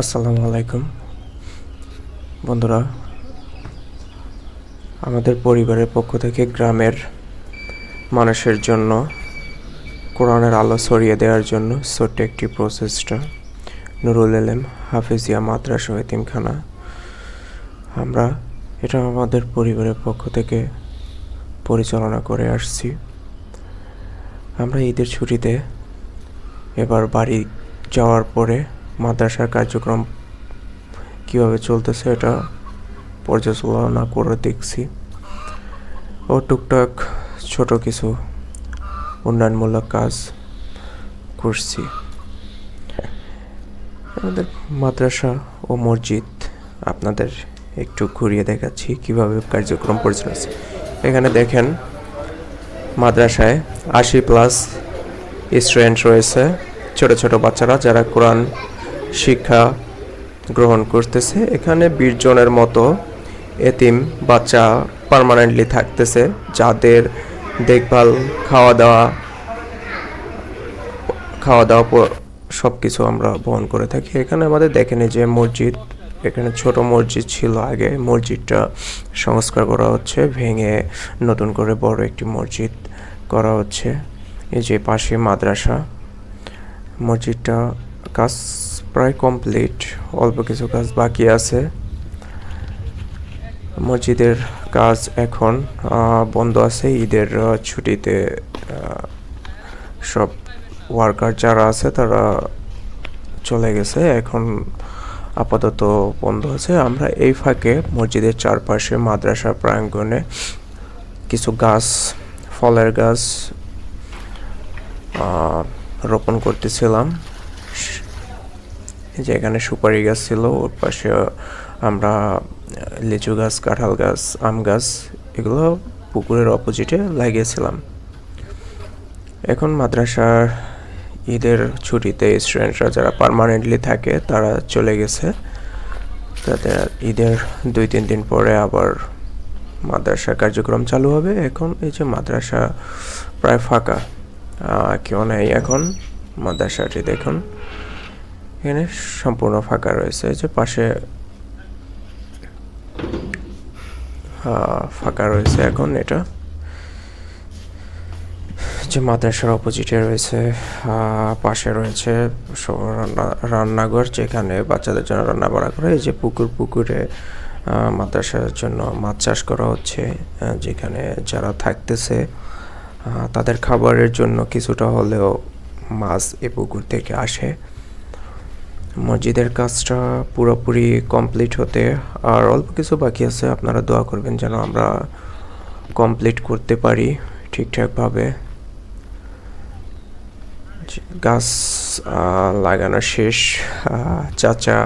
আসসালামু আলাইকুম। বন্ধুরা, আমাদের পরিবারের পক্ষ থেকে গ্রামের মানুষের জন্য কোরআনের আলো ছড়িয়ে দেওয়ার জন্য ছোট্ট একটি প্রচেষ্টা। নুরুল এলেম হাফিজিয়া মাদ্রাসা এতিমখানা। আমরা এটা আমাদের পরিবারের পক্ষ থেকে পরিচালনা করে আসছি। আমরা ঈদের ছুটিতে এবার বাড়ি যাওয়ার পরে মাদ্রাসার কার্যক্রম কীভাবে চলতেছে এটা পর্যালোচনা করে দেখছি। ও টুকটাক ছোট কিছু উন্নয়নমূলক কাজ করছি। আমাদের মাদ্রাসা ও মসজিদ আপনাদের একটু ঘুরিয়ে দেখাচ্ছি কীভাবে কার্যক্রম পরিচালনা এখানে দেখেন মাদ্রাসায় আশি প্লাস স্টুডেন্ট রয়েছে, ছোট ছোট বাচ্চারা যারা কোরআন শিক্ষা গ্রহণ করতেছে। এখানে বিশ জনের মতো এতিম বাচ্চা পার্মানেন্টলি থাকতেছে, যাদের দেখভাল খাওয়া দাওয়া খাওয়া দাওয়া সব কিছু আমরা বহন করে থাকি। এখানে আমাদের দেখেন যে মসজিদ, এখানে ছোট মসজিদ ছিল আগে। মসজিদটা সংস্কার করা হচ্ছে, ভেঙে নতুন করে বড় একটি মসজিদ করা হচ্ছে। এই যে পাশে মাদ্রাসা, মসজিদটা কাজ প্রায় কমপ্লিট অল্প কিছু কাজ বাকি আছে। মসজিদের কাজ এখন বন্ধ আছে। ঈদের ছুটিতে সব ওয়ার্কার যারা আছে তারা চলে গেছে। এখন আপাতত বন্ধ আছে। আমরা এই ফাঁকে মসজিদের চারপাশে মাদ্রাসা প্রাঙ্গণে কিছু গাছ, ফলের গাছ রোপণ করতেছিলাম। যে এখানে সুপারি গাছ ছিল, ওর পাশে আমরা লিচু গাছ, কাঁঠাল গাছ, আম গাছ এগুলো পুকুরের অপোজিটে লাগিয়েছিলাম। এখন মাদ্রাসার ঈদের ছুটিতে স্টুডেন্টরা যারা পার্মানেন্টলি থাকে, তারা চলে গেছে। তাদের ঈদের দুই, তিন দিন পরে আবার মাদ্রাসা কার্যক্রম চালু হবে। এখন এই যে মাদ্রাসা প্রায় ফাঁকা কেউ নেই এখন মাদ্রাসাটি দেখুন। এখানে সম্পূর্ণ ফাঁকা রয়েছে। এই যে পাশে ফাঁকা রয়েছে এখন এটা। যে মাদ্রাসার অপোজিটে রয়েছে পাশে রয়েছে রান্নাঘর, যেখানে বাচ্চাদের জন্য রান্না বাড়া করে। এই যে পুকুর, পুকুরে মাদ্রাসার জন্য মাছ চাষ করা হচ্ছে যেখানে যারা থাকতেছে তাদের খাবারের জন্য কিছুটা হলেও মাছ এ পুকুর থেকে আসে। মসজিদের কাজটা পুরোপুরি কমপ্লিট হতে আর অল্প কিছু বাকি আছে, আপনারা দোয়া করবেন যেন আমরা কমপ্লিট করতে পারি ঠিকঠাকভাবে। গাছ লাগানো শেষ। চাচা